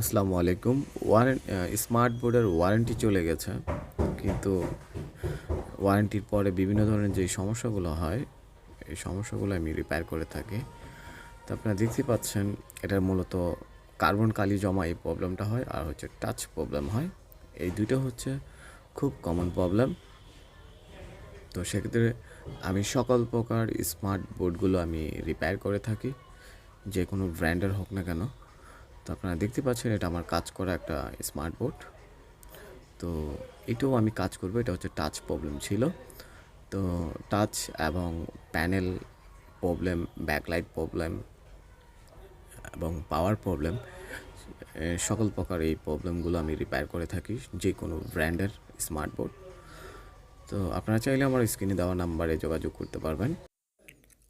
আসসালামু আলাইকুম। Warrant smart বোর্ডের ওয়ারেন্টি চলে গেছে। কিন্তু ওয়ারেন্টির পরে বিভিন্ন ধরনের যে সমস্যাগুলো হয়, এই সমস্যাগুলো আমি রিপেয়ার করে থাকি। তো আপনারা দেখতে পাচ্ছেন, এটার মূলত কার্বন কালি জমা এই প্রবলেমটা হয়, আর হচ্ছে টাচ প্রবলেম হয়। এই দুটো হচ্ছে খুব কমন প্রবলেম তো সেক্ষেত্রে আমি সকল প্রকার স্মার্ট বোর্ডগুলো আমি রিপেয়ার করে থাকি। যে কোনো ব্র্যান্ডের হোক না কেন। তো আপনারা দেখতে পাচ্ছেন এটা আমার কাজ করা একটা স্মার্ট বোর্ড তো এটাও আমি কাজ করব, এটা হচ্ছে টাচ প্রবলেম ছিল। তো টাচ এবং প্যানেল প্রবলেম ব্যাকলাইট প্রবলেম এবং পাওয়ার প্রবলেম সকল প্রকার এই প্রবলেমগুলো আমি রিপেয়ার করে থাকি যে কোনো ব্র্যান্ডের স্মার্ট বোর্ড তো আপনারা চাইলে আমার স্ক্রিনে দেওয়া নাম্বারে যোগাযোগ করতে পারবেন।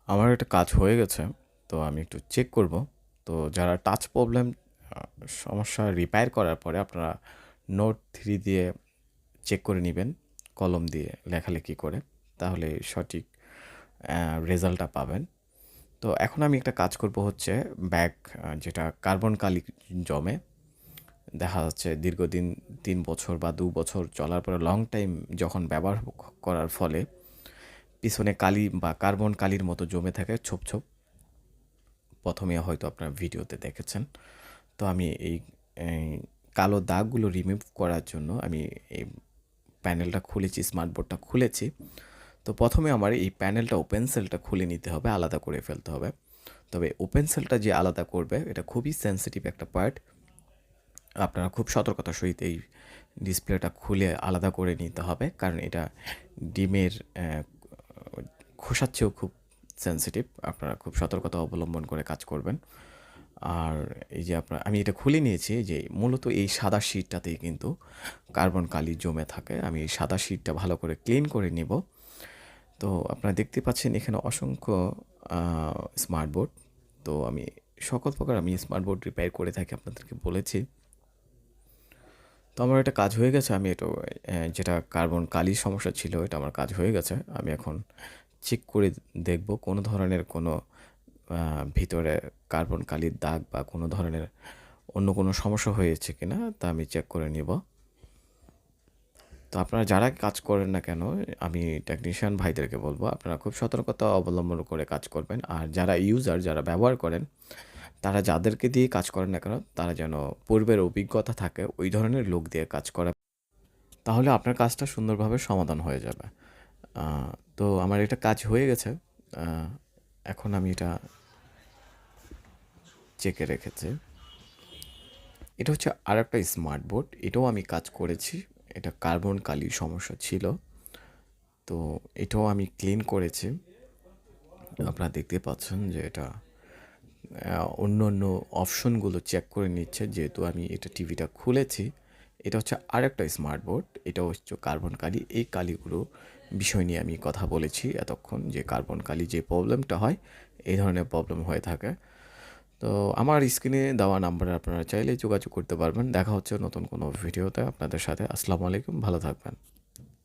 আমার একটা কাজ হয়ে গেছে, তো আমি একটু চেক করব। তো যারা টাচ প্রবলেম সমস্যা রিপেয়ার করার পরে আপনারা নোট থ্রি দিয়ে চেক করে নেবেন কলম দিয়ে লেখালেখি করে, তাহলে সঠিক রেজাল্টটা পাবেন। তো এখন আমি একটা কাজ করব হচ্ছে ব্যাগ যেটা কার্বন কালি জমে। দেখা যাচ্ছে দীর্ঘদিন তিন বছর বা দু বছর চলার পরে লং টাইম যখন ব্যবহার করার ফলে পিছনে কালি বা কার্বন কালির মতো জমে থাকে, ছোপ ছোপ। প্রথমে হয়তো আপনার ভিডিওতে দেখেছেন। তো আমি এই কালো দাগগুলো রিমুভ করার জন্য আমি এই প্যানেলটা খুলেছি স্মার্ট বোর্ডটা খুলেছি। তো প্রথমে আমার এই প্যানেলটা ওপেন সেলটা খুলে নিতে হবে, আলাদা করে ফেলতে হবে। তবে ওপেন সেলটা যে আলাদা করবে, এটা খুবই সেন্সিটিভ একটা পার্ট আপনারা খুব সতর্কতার সহিত এই ডিসপ্লেটা খুলে আলাদা করে নিতে হবে, কারণ এটা ডিমের খোসার চেয়েও খুব সেন্সিটিভ আপনারা খুব সতর্কতা অবলম্বন করে কাজ করবেন। আর এই যে আপনার, আমি এটা খুলে নিয়েছি যে মূলত এই সাদা শিটটাতেই কিন্তু কার্বন কালি জমে থাকে। আমি এই সাদা শিটটা ভালো করে ক্লিন করে নেব। তো আপনারা দেখতে পাচ্ছেন এখানে অসংখ্য স্মার্ট বোর্ড। তো আমি সকল প্রকার আমি স্মার্ট বোর্ড রিপেয়ার করে থাকি আপনাদেরকে বলেছি। তো আমার একটা কাজ হয়ে গেছে, আমি এটা যেটা কার্বন কালির সমস্যা ছিল, এটা আমার কাজ হয়ে গেছে। আমি এখন চেক করে দেখব কোনো ধরনের কোনো ভিতরে কার্বন কালির দাগ বা কোনো ধরনের অন্য কোনো সমস্যা হয়েছে কি না, তা আমি চেক করে নিব। তো আপনারা যারা কাজ করেন না কেন, আমি টেকনিশিয়ান ভাইদেরকে বলব, আপনারা খুব সতর্কতা অবলম্বন করে কাজ করবেন। আর যারা ইউজার যারা ব্যবহার করেন, তারা যাদেরকে দিয়ে কাজ করেন না কেন, তারা যেন পূর্বের অভিজ্ঞতা থাকে, ওই ধরনের লোক দিয়ে কাজ করে, তাহলে আপনার কাজটা সুন্দরভাবে সমাধান হয়ে যাবে। তো আমার এটা কাজ হয়ে গেছে। এখন আমি এটা চেকে রেখেছি। এটা হচ্ছে আর একটা স্মার্ট বোর্ড, এটাও আমি কাজ করেছি। এটা কার্বন কালির সমস্যা ছিল। তো এটাও আমি ক্লিন করেছি। আপনারা দেখতে পাচ্ছেন যে এটা অন্য অন্য অপশনগুলো চেক করে নিচ্ছে। যেহেতু আমি এটা টিভিটা খুলেছি এটা হচ্ছে আরেকটা স্মার্ট বোর্ড এটা হচ্ছে কার্বন কালি এই কালিগুলো বিষয় নিয়ে আমি কথা বলেছি এতক্ষণ যে কার্বন কালি যে প্রবলেমটা হয়, এই ধরনের প্রবলেম হয়ে থাকে। তো আমার স্ক্রিনে দেওয়া নাম্বারে আপনারা চাইলে যোগাযোগ করতে পারবেন। দেখা হচ্ছে নতুন কোনো ভিডিওতে আপনাদের সাথে। আসসালামু আলাইকুম, ভালো থাকবেন।